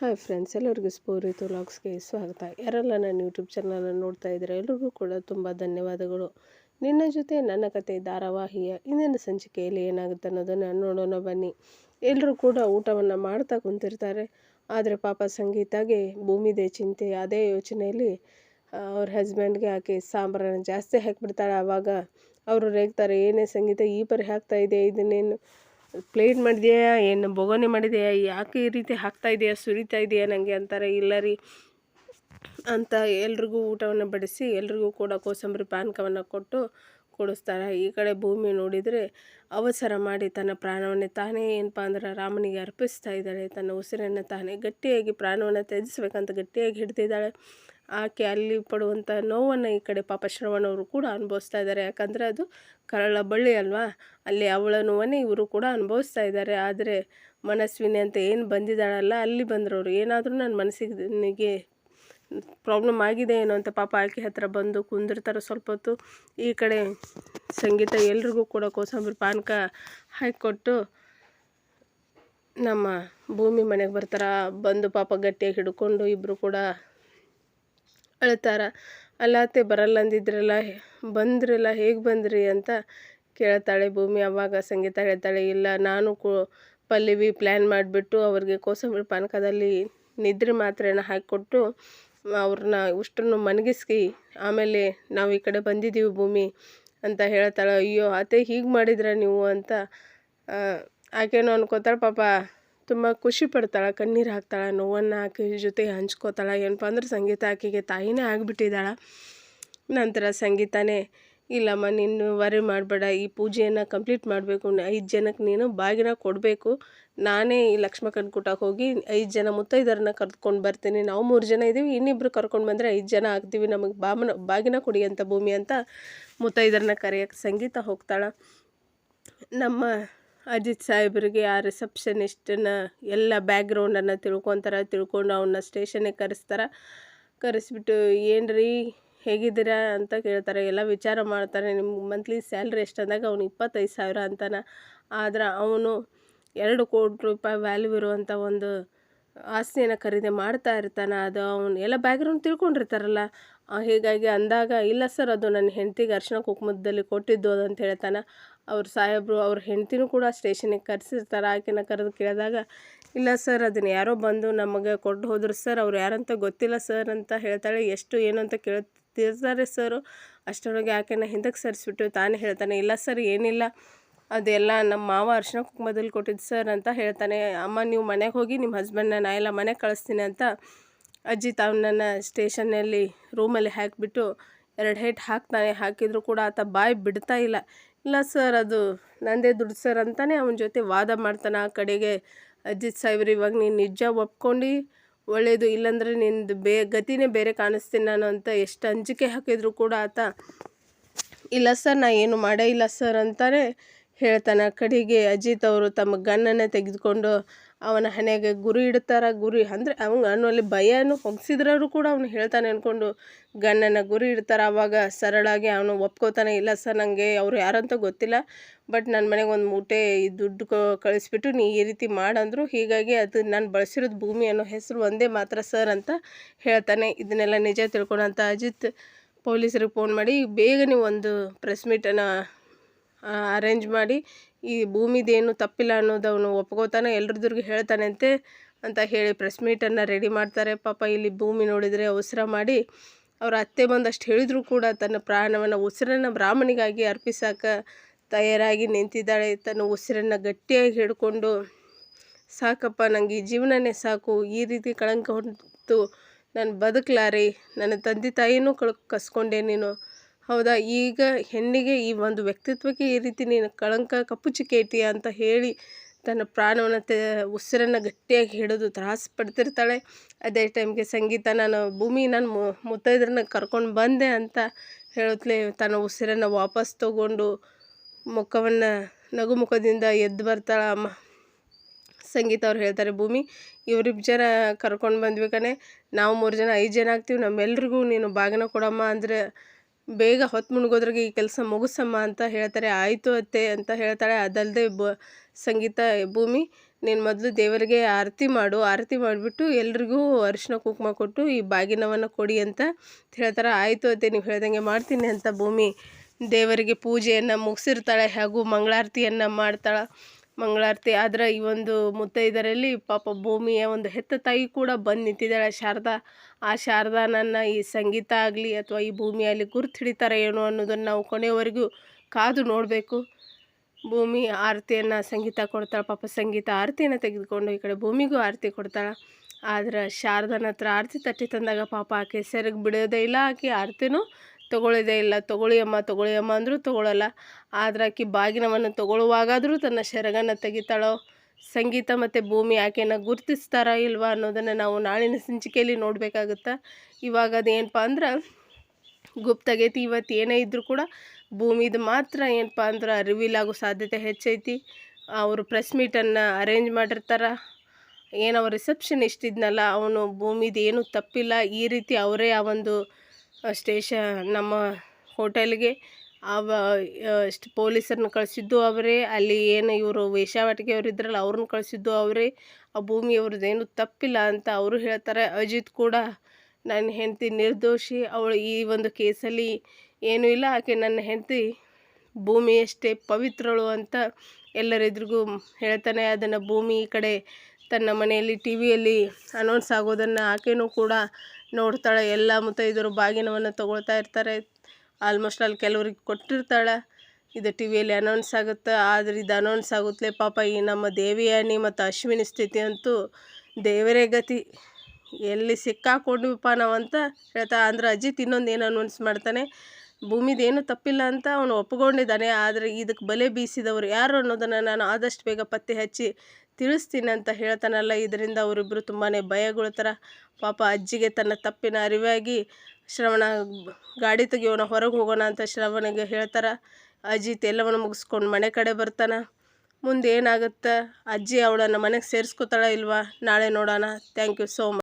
Hi friends, ಎಲ್ಲರಿಗೂ ಸ್ಫೂರಿತು ವ್ಲಾಗ್ಸ್ಗೆ ಸ್ವಾಗತ. ಯಾರೆಲ್ಲ ನನ್ನ ಯೂಟ್ಯೂಬ್ ಚಾನಲನ್ನು ನೋಡ್ತಾ ಇದ್ದಾರೆ ಎಲ್ಲರಿಗೂ ಕೂಡ ತುಂಬ ಧನ್ಯವಾದಗಳು. ನಿನ್ನ ಜೊತೆ ನನ್ನ ಕತೆ ಧಾರಾವಾಹಿಯ ಇಂದಿನ ಸಂಚಿಕೆಯಲ್ಲಿ ಏನಾಗುತ್ತೆ ಅನ್ನೋದನ್ನು ನೋಡೋಣ ಬನ್ನಿ. ಎಲ್ಲರೂ ಕೂಡ ಊಟವನ್ನು ಮಾಡ್ತಾ ಕುಂತಿರ್ತಾರೆ. ಆದರೆ ಪಾಪ ಸಂಗೀತಾಗೆ ಭೂಮಿದೆ ಚಿಂತೆ, ಅದೇ ಯೋಚನೆಯಲ್ಲಿ ಅವ್ರ ಹಸ್ಬೆಂಡ್ಗೆ ಆಕೆ ಸಾಂಬಾರನ್ನು ಜಾಸ್ತಿ ಹಾಕಿಬಿಡ್ತಾಳೆ. ಆವಾಗ ಅವರು ರೇಗ್ತಾರೆ, ಏನೇ ಸಂಗೀತ ಈ ಪರಿ ಹಾಕ್ತಾ ಇದೆ ಇದನ್ನೇನು? ಪ್ಲೇಟ್ ಮಾಡಿದೆಯಾ, ಏನು ಬೊಗಣೆ ಮಾಡಿದೆಯಾ, ಯಾಕೆ ಈ ರೀತಿ ಹಾಕ್ತಾ ಇದೆಯಾ, ಸುರಿತಾ ಇದೆಯಾ ನನಗೆ ಅಂತಾರೆ, ಇಲ್ಲ ರೀ ಅಂತ ಎಲ್ರಿಗೂ ಊಟವನ್ನು ಬಡಿಸಿ ಎಲ್ರಿಗೂ ಕೂಡ ಕೋಸಂಬರಿ ಪಾನಕವನ್ನು ಕೊಟ್ಟು ಕೊಡಿಸ್ತಾರೆ. ಈ ಕಡೆ ಭೂಮಿ ನೋಡಿದರೆ ಅವಸರ ಮಾಡಿ ತನ್ನ ಪ್ರಾಣವನ್ನೇ ತಾನೇ ಏನಪ್ಪ ಅಂದ್ರೆ ರಾಮನಿಗೆ ಅರ್ಪಿಸ್ತಾ ಇದ್ದಾಳೆ. ತನ್ನ ಉಸಿರನ್ನು ತಾನೇ ಗಟ್ಟಿಯಾಗಿ ಪ್ರಾಣವನ್ನು ತ್ಯಜಿಸ್ಬೇಕಂತ ಗಟ್ಟಿಯಾಗಿ ಹಿಡ್ದಿದ್ದಾಳೆ. ಆಕೆ ಅಲ್ಲಿ ಪಡುವಂಥ ನೋವನ್ನು ಈ ಕಡೆ ಪಾಪ ಶ್ರವಣವರು ಕೂಡ ಅನುಭವಿಸ್ತಾ ಇದ್ದಾರೆ. ಯಾಕಂದರೆ ಅದು ಕರಳ ಬಳ್ಳಿ ಅಲ್ವಾ? ಅಲ್ಲಿ ಅವಳ ನೋವನ್ನೇ ಇವರು ಕೂಡ ಅನುಭವಿಸ್ತಾ ಇದ್ದಾರೆ. ಆದರೆ ಮನಸ್ವಿನಿ ಅಂತ ಏನು ಬಂದಿದ್ದಾಳಲ್ಲ, ಅಲ್ಲಿ ಬಂದ್ರವ್ರು. ಏನಾದರೂ ನನ್ನ ಮನಸ್ಸಿಗೆ ಪ್ರಾಬ್ಲಮ್ ಆಗಿದೆ ಏನೋ ಅಂತ ಪಾಪ ಆಕೆ ಹತ್ತಿರ ಬಂದು ಕುಂದಿರ್ತಾರೆ ಸ್ವಲ್ಪ ಹೊತ್ತು. ಈ ಕಡೆ ಸಂಗೀತ ಎಲ್ರಿಗೂ ಕೂಡ ಕೋಸಂಬರಿ ಪಾನಕ ಹಾಕಿಕೊಟ್ಟು ನಮ್ಮ ಭೂಮಿ ಮನೆಗೆ ಬರ್ತಾರೆ. ಬಂದು ಪಾಪ ಗಟ್ಟಿಯಾಗಿ ಹಿಡ್ಕೊಂಡು ಇಬ್ಬರು ಕೂಡ ಅಳ್ತಾರ. ಅಲ್ಲಾತೆ ಬರಲ್ಲ ಅಂದಿದ್ರಲ್ಲ, ಬಂದ್ರಲ್ಲ ಹೇಗೆ ಬಂದ್ರಿ ಅಂತ ಕೇಳ್ತಾಳೆ ಭೂಮಿ. ಅವಾಗ ಸಂಗೀತ ಹೇಳ್ತಾಳೆ, ಇಲ್ಲ, ನಾನು ಕೂ ಪಲ್ಲವಿ ಪ್ಲ್ಯಾನ್ ಮಾಡಿಬಿಟ್ಟು ಅವ್ರಿಗೆ ಕೋಸಂಬರಿ ಪಾನಕದಲ್ಲಿ ನಿದ್ರೆ ಮಾತ್ರೆನ ಹಾಕಿಕೊಟ್ಟು ಅವ್ರನ್ನ ಇಷ್ಟನ್ನು ಮನಗಿಸಿ ಆಮೇಲೆ ನಾವು ಈ ಕಡೆ ಬಂದಿದ್ದೀವಿ ಭೂಮಿ ಅಂತ ಹೇಳ್ತಾಳೆ, ಅಯ್ಯೋ, ಅತ್ತೆ ಹೀಗೆ ಮಾಡಿದ್ರ ನೀವು? ಅಂತ ಆಕೆನೋ ಅನ್ಕೋತಾಳೆ, ಪಾಪ, ತುಂಬ ಖುಷಿ ಪಡ್ತಾಳೆ, ಕಣ್ಣೀರು ಹಾಕ್ತಾಳೆ, ನೋವನ್ನು ಆಕೆ ಜೊತೆ ಹಂಚ್ಕೋತಾಳೆ. ಏನಪ್ಪ ಅಂದ್ರೆ, ಸಂಗೀತ ಆಕೆಗೆ ತಾಯಿನೇ ಆಗಿಬಿಟ್ಟಿದ್ದಾಳೆ. ನಂತರ ಸಂಗೀತನೇ, ಇಲ್ಲಮ್ಮ, ನೀನು ವರಿ ಮಾಡಬೇಡ, ಈ ಪೂಜೆಯನ್ನು ಕಂಪ್ಲೀಟ್ ಮಾಡಬೇಕು, ಐದು ಜನಕ್ಕೆ ನೀನು ಬಾಗಿನ ಕೊಡಬೇಕು ನಾನೇ ಈ ಲಕ್ಷ್ಮಕ್ಕನ ಹೋಗಿ ಐದು ಜನ ಮುತ್ತೈದರನ್ನ ಕರ್ಕೊಂಡು ಬರ್ತೀನಿ. ನಾವು ಮೂರು ಜನ ಇದ್ದೀವಿ ಇನ್ನಿಬ್ರು ಕರ್ಕೊಂಡು ಬಂದರೆ ಐದು ಜನ ಆಗ್ತೀವಿ. ನಮಗೆ ಬಾಮನ, ಬಾಗಿನ ಕೊಡಿ ಅಂತ ಭೂಮಿ ಅಂತ ಮುತ್ತೈದರನ್ನ ಕರೆಯೋಕ್ಕೆ ಸಂಗೀತ ಹೋಗ್ತಾಳೆ. ನಮ್ಮ ಅಜಿತ್ ಸಾಹೇಬ್ರಿಗೆ ಆ ರಿಸೆಪ್ಷನಿಸ್ಟನ್ನ ಎಲ್ಲ ಬ್ಯಾಕ್ಗ್ರೌಂಡನ್ನು ತಿಳ್ಕೊತಾರೆ, ತಿಳ್ಕೊಂಡು ಅವನ್ನ ಸ್ಟೇಷನ್ಗೆ ಕರೆಸ್ತಾರೆ. ಕರೆಸ್ಬಿಟ್ಟು ಏನು ರೀ ಹೇಗಿದ್ದೀರಾ? ಅಂತ ಕೇಳ್ತಾರೆ. ಎಲ್ಲ ವಿಚಾರ ಮಾಡ್ತಾರೆ. ನಿಮ್ಗೆ ಮಂತ್ಲಿ ಸ್ಯಾಲ್ರಿ ಎಷ್ಟು ಅಂದಾಗ ಅವ್ನು ಇಪ್ಪತ್ತೈದು ಸಾವಿರ ಅಂತಾನೆ. ಆದ್ರೆ ಅವನು ಎರಡು ಕೋಟಿ ರೂಪಾಯಿ ವ್ಯಾಲ್ಯೂ ಇರುವಂಥ ಒಂದು ಆಸ್ತಿಯನ್ನು ಖರೀದಿ ಮಾಡ್ತಾ ಇರ್ತಾನೆ. ಅದು ಅವನು ಎಲ್ಲ ಬ್ಯಾಕ್ಗ್ರೌಂಡ್ ತಿಳ್ಕೊಂಡಿರ್ತಾರಲ್ಲ. ಹೀಗಾಗಿ ಅಂದಾಗ, ಇಲ್ಲ ಸರ್ ಅದು ನನ್ನ ಹೆಂಡತಿಗೆ ಅರ್ಶಿನ ಕುಂಕುಮದಲ್ಲಿ ಕೊಟ್ಟಿದ್ದು ಅದು ಅಂತ ಹೇಳ್ತಾನೆ. ಅವ್ರ ಸಾಹೇಬರು, ಅವ್ರ ಹೆಂಡ್ತಿನೂ ಕೂಡ ಸ್ಟೇಷನಿಗೆ ಕರೆಸಿರ್ತಾರೆ. ಆಕೆನ ಕರೆದು ಕೇಳಿದಾಗ, ಇಲ್ಲ ಸರ್ ಅದನ್ನ ಯಾರೋ ಬಂದು ನಮಗೆ ಕೊಟ್ಟು ಹೋದ್ರು ಸರ್ ಅವ್ರು ಯಾರಂತ ಗೊತ್ತಿಲ್ಲ ಸರ್ ಅಂತ ಹೇಳ್ತಾಳೆ. ಎಷ್ಟು ಏನು ಅಂತ ಕೇಳ್ತಿರ್ತಾರೆ ಸರ್ ಅಷ್ಟರೊಳಗೆ ಆಕೆನ ಹಿಂದಕ್ಕೆ ಸರಿಸ್ಬಿಟ್ಟು ತಾನೇ ಹೇಳ್ತಾನೆ. ಇಲ್ಲ ಸರ್ ಏನಿಲ್ಲ. ಅದೆಲ್ಲ ನಮ್ಮ ಮಾವ ಅರ್ಶಿನ ಕುಂಕುಮದಲ್ಲಿ ಕೊಟ್ಟಿದ್ದು ಸರ್ ಅಂತ ಹೇಳ್ತಾನೆ, ಅಮ್ಮ, ನೀವು ಮನೆಗೆ ಹೋಗಿ ನಿಮ್ಮ ಹಸ್ಬೆಂಡ್ನ ನಾ ಎಲ್ಲ ಮನೆಗೆ ಕಳಿಸ್ತೀನಿ ಅಂತ ಅಜ್ಜಿ ತಾವನನ್ನು ಸ್ಟೇಷನ್ನಲ್ಲಿ ರೂಮಲ್ಲಿ ಹಾಕಿಬಿಟ್ಟು ಎರಡು ಹೇಟ್ ಹಾಕ್ತಾನೆ. ಹಾಕಿದರೂ ಕೂಡ ಆತ ಬಾಯಿ ಬಿಡ್ತಾ ಇಲ್ಲ. ಇಲ್ಲ ಸರ್, ಅದು ನಂದೇ ದುಡ್ಡು ಸರ್ ಅಂತಾನೆ ಅವನ ಜೊತೆ ವಾದ ಮಾಡ್ತಾನೆ. ಆ ಕಡೆಗೆ ಅಜಿತ್ ಸಾಹೇಬ್ರು ಇವಾಗ ನೀನು ನಿಜ ಒಪ್ಕೊಂಡು ಒಳ್ಳೆಯದು ಇಲ್ಲಾಂದರೆ ನಿಂದು ಬೇ, ಗತಿನೇ ಬೇರೆ ಕಾಣಿಸ್ತೀನಿ ನಾನು ಅಂತ ಎಷ್ಟು ಅಂಜಿಕೆ ಹಾಕಿದರೂ ಕೂಡ ಆತ, ಇಲ್ಲ ಸರ್, ನಾ ಏನು ಮಾಡೇ ಇಲ್ಲ ಸರ್ ಅಂತಾನೆ ಹೇಳ್ತಾನೆ, ಕಡೆಗೆ ಅಜಿತ್ ಅವರು ತಮ್ಮ ಗನ್ನನ್ನು ತೆಗೆದುಕೊಂಡು ಅವನ ಹಣೆಗೆ ಗುರಿ ಇಡ್ತಾರೆ, ಗುರಿ ಅಂದರೆ ಅವ್ನು ಅವನಲ್ಲಿ ಭಯನೂ ಹೊಗ್ಸಿದ್ರೂ ಕೂಡ ಅವನು ಹೇಳ್ತಾನೆ ಅಂದ್ಕೊಂಡು ಗನ್ನನ್ನು ಗುರಿ ಇಡ್ತಾರೆ ಆವಾಗ ಸರಳಾಗಿ ಅವನು ಒಪ್ಕೋತಾನೆ, ಇಲ್ಲ ಸರ್ ನನಗೆ ಅವರು ಯಾರಂತ ಗೊತ್ತಿಲ್ಲ, ಬಟ್ ನನ್ನ ಮನೆಗೆ ಒಂದು ಮೂಟೆ ದುಡ್ಡು ಕಳಿಸ್ಬಿಟ್ಟು ನೀ ಈ ರೀತಿ ಮಾಡಂದ್ರು ಹೀಗಾಗಿ ಅದು ನಾನು ಬಳಸಿರೋದು ಭೂಮಿ ಅನ್ನೋ ಹೆಸರು ಒಂದೇ ಮಾತ್ರ ಸರ್ ಅಂತ ಹೇಳ್ತಾನೆ. ಇದನ್ನೆಲ್ಲ ನಿಜ ತಿಳ್ಕೊಂಡಂತ ಅಜಿತ್ ಪೊಲೀಸರಿಗೆ ಫೋನ್ ಮಾಡಿ, ಬೇಗ ನೀವು ಒಂದು ಪ್ರೆಸ್ ಮೀಟನ್ನು ಅರೇಂಜ್ ಮಾಡಿ ಈ ಭೂಮಿದೇನು ತಪ್ಪಿಲ್ಲ ಅನ್ನೋದು ಅವನು ಒಪ್ಕೋತಾನೆ, ಎಲ್ರದ್ರಿಗೂ ಹೇಳ್ತಾನೆ ಅಂತೆ ಅಂತ ಹೇಳಿ ಪ್ರೆಸ್ ಮೀಟನ್ನು ರೆಡಿ ಮಾಡ್ತಾರೆ. ಪಾಪ ಇಲ್ಲಿ ಭೂಮಿ ನೋಡಿದರೆ ಅವಸರ ಮಾಡಿ ಅವರ ಅತ್ತೆ ಬಂದಷ್ಟು ಹೇಳಿದರೂ ಕೂಡ ತನ್ನ ಪ್ರಾಣವನ್ನು ಉಸಿರನ್ನು ಬ್ರಾಹ್ಮಣಿಗಾಗಿ ಅರ್ಪಿಸಾಕ ತಯಾರಾಗಿ ನಿಂತಿದ್ದಾಳೆ. ತನ್ನ ಉಸಿರನ್ನು ಗಟ್ಟಿಯಾಗಿ ಹಿಡ್ಕೊಂಡು, ಸಾಕಪ್ಪ ನನಗೆ ಈ ಜೀವನನೇ ಸಾಕು. ಈ ರೀತಿ ಕಳಂಕ ಹೊಂಟು ನಾನು ಬದುಕಲಾರೆ. ನನ್ನ ತಂದೆ ತಾಯಿನೂ ಕಳ್, ಕಸ್ಕೊಂಡೆ ನೀನು. ಹೌದಾ? ಈಗ ಹೆಣ್ಣಿಗೆ ಈ ಒಂದು ವ್ಯಕ್ತಿತ್ವಕ್ಕೆ ಈ ರೀತಿ ನೀನು ಕಳಂಕ ಕಪ್ಪು ಚಿಕ್ಕೇಟಿಯ ಅಂತ ಹೇಳಿ ತನ್ನ ಪ್ರಾಣವನ್ನು ತೆ, ಉಸಿರನ್ನು ಗಟ್ಟಿಯಾಗಿ ಹಿಡಿದು ತ್ರಾಸು ಪಡ್ತಿರ್ತಾಳೆ. ಅದೇ ಟೈಮ್ಗೆ ಸಂಗೀತ ನಾನು ಭೂಮಿ ನಾನು ಮುತ್ತೈದ್ರನ್ನ ಕರ್ಕೊಂಡು ಬಂದೆ ಅಂತ ಹೇಳುತ್ತಲೇ ತನ್ನ ಉಸಿರನ್ನು ವಾಪಸ್ ತಗೊಂಡು ಮುಖವನ್ನು ನಗು ಮುಖದಿಂದ ಎದ್ದು ಬರ್ತಾಳೆ ಅಮ್ಮ ಸಂಗೀತ ಅವ್ರು ಹೇಳ್ತಾರೆ, ಭೂಮಿ ಇವ್ರಿಬ್ಬ ಜನ ಕರ್ಕೊಂಡು ಬಂದ್ವಿ ಕಣೆ. ನಾವು ಮೂರು ಜನ ಐದು ಜನ ಆಗ್ತೀವಿ. ನಮ್ಮೆಲ್ರಿಗೂ ನೀನು ಬಾಗಿನ ಕೊಡಮ್ಮ ಅಂದರೆ ಬೇಗ ಹೊತ್ತು ಮುಣ್ಗೋದ್ರಾಗೆ ಈ ಕೆಲಸ ಮುಗಿಸಮ್ಮ ಅಂತ ಹೇಳ್ತಾರೆ. ಆಯಿತು ಅತ್ತೆ ಅಂತ ಹೇಳ್ತಾಳೆ. ಅದಲ್ಲದೆ ಬ, ಸಂಗೀತ ಭೂಮಿ, ನೀನು ಮೊದಲು ದೇವರಿಗೆ ಆರತಿ ಮಾಡು. ಆರತಿ ಮಾಡಿಬಿಟ್ಟು ಎಲ್ರಿಗೂ ಅರಿಶಿನ ಕುಂಕುಮ ಕೊಟ್ಟು ಈ ಬಾಗಿನವನ್ನು ಕೊಡಿ ಅಂತ ಹೇಳ್ತಾರೆ. ಆಯಿತು ಅತ್ತೆ, ನೀವು ಹೇಳ್ದಂಗೆ ಮಾಡ್ತೀನಿ ಅಂತ ಭೂಮಿ ದೇವರಿಗೆ ಪೂಜೆಯನ್ನು ಮುಗಿಸಿರ್ತಾಳೆ ಹಾಗೂ ಮಂಗಳಾರತಿಯನ್ನು ಮಾಡ್ತಾಳೆ. ಮಂಗಳಾರತಿ. ಆದ್ರೆ ಈ ಒಂದು ಮುತ್ತೈದರಲ್ಲಿ ಪಾಪ ಭೂಮಿಯ ಒಂದು ಹೆತ್ತ ತಾಯಿ ಕೂಡ ಬಂದು ನಿಂತಿದ್ದಾಳೆ. ಶಾರದಾ, ಆ ಶಾರದಾನನ್ನ ಈ ಸಂಗೀತ ಆಗಲಿ ಅಥವಾ ಈ ಭೂಮಿಯಲ್ಲಿ ಗುರುತು ಹಿಡಿತಾರೆ ಏನೋ ಅನ್ನೋದನ್ನು ನಾವು ಕೊನೆಯವರೆಗೂ ಕಾದು ನೋಡಬೇಕು. ಭೂಮಿ ಆರತಿಯನ್ನು ಸಂಗೀತ ಕೊಡ್ತಾಳೆ. ಪಾಪ ಸಂಗೀತ ಆರತಿಯನ್ನು ತೆಗೆದುಕೊಂಡು ಈ ಕಡೆ ಭೂಮಿಗೂ ಆರತಿ ಕೊಡ್ತಾಳೆ. ಆದ್ರೆ ಶಾರದನ ಹತ್ರ ಆರತಿ ತಟ್ಟಿ ತಂದಾಗ ಪಾಪ ಆಕೆ ಸೆರಗು ಬಿಡೋದೇ ಇಲ್ಲ. ಆಕೆ ಆರತಿನೂ ತೊಗೊಳ್ಳೋದೇ ಇಲ್ಲ ತೊಗೊಳ್ಳಿ ಅಮ್ಮ ತೊಗೊಳ್ಳಿ ಅಮ್ಮ ಅಂದರೂ ತೊಗೊಳ್ಳಲ್ಲ ಆದ್ರೆ ಆಕೆ ಬಾಗಿನವನ್ನು ತಗೊಳ್ಳುವಾಗಾದರೂ ತನ್ನ ಶರಗನ್ನು ತೆಗಿತಾಳೋ? ಸಂಗೀತ ಮತ್ತು ಭೂಮಿ ಆಕೆಯನ್ನು ಗುರುತಿಸ್ತಾರಾ ಇಲ್ವಾ ಅನ್ನೋದನ್ನು ನಾವು ನಾಳಿನ ಸಂಚಿಕೆಯಲ್ಲಿ ನೋಡಬೇಕಾಗುತ್ತೆ? ಇವಾಗ ಅದೇನಪ್ಪ ಅಂದ್ರೆ ಗುಪ್ತಗೈತಿ ಇವತ್ತು ಏನೇ ಇದ್ದರೂ ಕೂಡ ಭೂಮಿದು ಮಾತ್ರ ಏನಪ್ಪ ಅಂದ್ರೆ ರಿವೀಲ್ ಆಗೋ ಸಾಧ್ಯತೆ ಹೆಚ್ಚೈತಿ. ಅವರು ಪ್ರೆಸ್ ಮೀಟನ್ನು ಅರೇಂಜ್ ಮಾಡಿರ್ತಾರೆ. ಏನೋ ರಿಸೆಪ್ಷನ್ ಇದ್ನಲ್ಲ, ಅವನು ಭೂಮಿದು ಏನೂ ತಪ್ಪಿಲ್ಲ. ಈ ರೀತಿ ಅವರೇ ಆ ಒಂದು ಸ್ಟೇಷ ನಮ್ಮ ಹೋಟೆಲ್ಗೆ ಅವ ಎಷ್ಟು ಪೊಲೀಸರನ್ನ ಕಳಿಸಿದ್ದು ಅವರೇ, ಅಲ್ಲಿ ಏನು ಇವರು ವೇಶ್ಯಾವಾಟಿಕೆಯವ್ರು ಇದ್ರಲ್ಲ ಅವ್ರನ್ನ ಕಳಿಸಿದ್ದು ಅವರೇ, ಆ ಭೂಮಿ ಅವ್ರದ್ದೇನು ತಪ್ಪಿಲ್ಲ ಅಂತ ಅವರು ಹೇಳ್ತಾರೆ. ಅಜಿತ್ ಕೂಡ ನನ್ನ ಹೆಂಡತಿ ನಿರ್ದೋಷಿ, ಅವಳು ಈ ಒಂದು ಕೇಸಲ್ಲಿ ಏನೂ ಇಲ್ಲ, ಆಕೆ ನನ್ನ ಹೆಂಡತಿ ಭೂಮಿಯಷ್ಟೇ ಪವಿತ್ರಳು ಅಂತ ಎಲ್ಲರೆದುರಿಗೂ ಹೇಳ್ತಾನೆ. ಅದನ್ನು ಭೂಮಿ ಈ ಕಡೆ ತನ್ನ ಮನೆಯಲ್ಲಿ ಟಿ ವಿಯಲ್ಲಿ ಅನೌನ್ಸ್ ಆಗೋದನ್ನು ಆಕೆಯೂ ಕೂಡ ನೋಡ್ತಾಳೆ, ಎಲ್ಲ ಮುತ್ತೈದರು ಬಾಗಿನವನ್ನು ತಗೊಳ್ತಾ ಇರ್ತಾರೆ. ಆಲ್ಮೋಸ್ಟ್ ಅಲ್ಲಿ ಕೆಲವ್ರಿಗೆ ಕೊಟ್ಟಿರ್ತಾಳೆ. ಇದು ಟಿ ವಿಯಲ್ಲಿ ಅನೌನ್ಸ್ ಆಗುತ್ತೆ. ಆದರೆ ಇದು ಅನೌನ್ಸ್ ಆಗುತ್ತಲೇ ಪಾಪ ಈ ನಮ್ಮ ದೇವಿಯಾನಿ ಮತ್ತು ಅಶ್ವಿನಿ ಸ್ಥಿತಿ ಅಂತೂ ದೇವರೇ ಗತಿ. ಎಲ್ಲಿ ಸಿಕ್ಕಾಕೊಂಡ್ವಿಪ್ಪ ನಾವು ಅಂತ ಹೇಳ್ತಾ, ಅಂದ್ರೆ ಅಜಿತ್ ಇನ್ನೊಂದು ಏನು ಅನೌನ್ಸ್ ಮಾಡ್ತಾನೆ? ಭೂಮಿದೇನು ತಪ್ಪಿಲ್ಲ ಅಂತ ಅವನು ಒಪ್ಪಿಕೊಂಡಿದ್ದಾನೆ, ಆದರೆ ಇದಕ್ಕೆ ಬಲೆ ಬೀಸಿದವರು ಯಾರು ಅನ್ನೋದನ್ನು ನಾನು ಆದಷ್ಟು ಬೇಗ ಪತ್ತೆ ಹಚ್ಚಿ ತಿಳಿಸ್ತೀನಿ ಅಂತ ಹೇಳ್ತಾನಲ್ಲ, ಇದರಿಂದ ಅವರಿಬ್ಬರು ತುಂಬಾ ಭಯಗೊಳ್ತಾರ. ಪಾಪ ಅಜ್ಜಿಗೆ ತನ್ನ ತಪ್ಪಿನ ಅರಿವಾಗಿ ಶ್ರವಣ, ಗಾಡಿ ತೆಗಿಯೋಣ, ಹೊರಗೆ ಹೋಗೋಣ ಅಂತ ಶ್ರವಣಿಗೆ ಹೇಳ್ತಾರ. ಅಜಿತ್ ಎಲ್ಲವನ್ನು ಮುಗಿಸ್ಕೊಂಡು ಮನೆ ಕಡೆ ಬರ್ತಾನೆ. ಮುಂದೆ ಏನಾಗುತ್ತೆ ಅಜ್ಜಿ ಅವಳನ್ನು ಮನೆಗೆ ಸೇರಿಸ್ಕೊತಾಳ ಇಲ್ವಾ? ನಾಳೆ ನೋಡೋಣ. Thank you so much